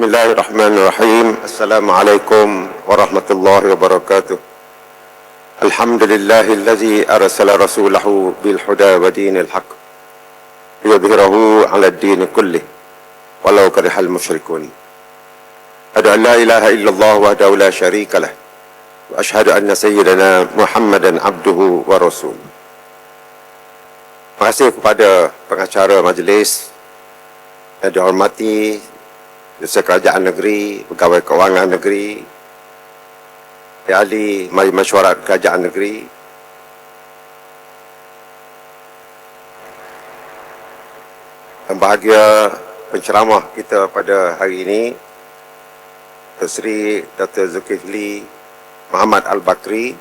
بسم الله الرحمن الرحيم السلام عليكم ورحمة الله وبركاته الحمد لله الذي أرسل رسوله بالهدى ودين الحق ليظهره على الدين كله ولو كره المشركون أشهد أن لا إله إلا الله وحده لا شريك له وأشهد أن سيدنا محمدا عبده ورسوله Terima kasih kepada pengacara majlis yang dihormati Dosa Kerajaan Negeri, Pegawai Kewangan Negeri, Ahli Mari Mesyuarat Kerajaan Negeri, yang bahagia penceramah kita pada hari ini, Dr. Sri Dr. Zulkifli Muhammad Al-Bakri,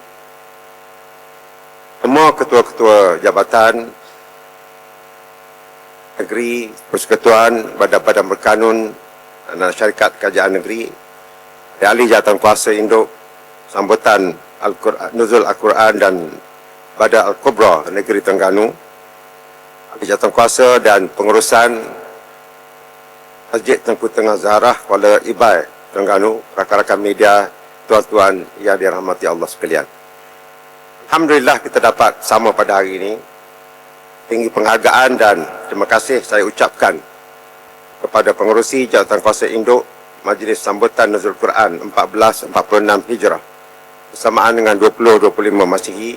semua ketua-ketua jabatan negeri, persekutuan, badan-badan berkanun, dan syarikat kerajaan negeri, ahli jawatan kuasa induk, sambutan Al-Quran, Nuzul Al-Quran dan Badan Al-Kubra Negeri Terengganu, ahli jawatan kuasa dan pengurusan Masjid Tengku Tengah Zahrah Kuala Ibai Terengganu, rakan-rakan media, tuan-tuan yang dirahmati Allah sekalian. Alhamdulillah kita dapat sama pada hari ini. Tinggi penghargaan dan terima kasih saya ucapkan kepada pengurusi Jawatan Kuasa Induk Majlis Sambutan Nuzul Quran 1446 Hijrah bersamaan dengan 2025 Masihi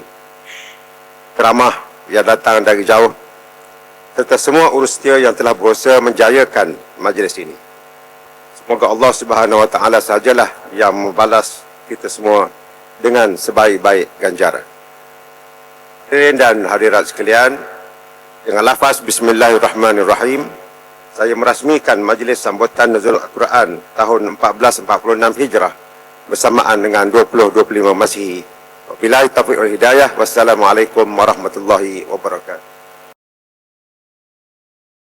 ceramah yang datang dari jauh serta semua urus setia yang telah berusaha menjayakan majlis ini. Semoga Allah Subhanahu Wa Taala sajalah yang membalas kita semua dengan sebaik-baik ganjaran. Hadirin dan hadirat sekalian, dengan lafaz Bismillahirrahmanirrahim, saya merasmikan Majlis Sambutan Nuzul Al-Quran tahun 1446 Hijrah bersamaan dengan 2025 Masihi. Wabillahi taufiq wal hidayah. Wassalamualaikum warahmatullahi wabarakatuh.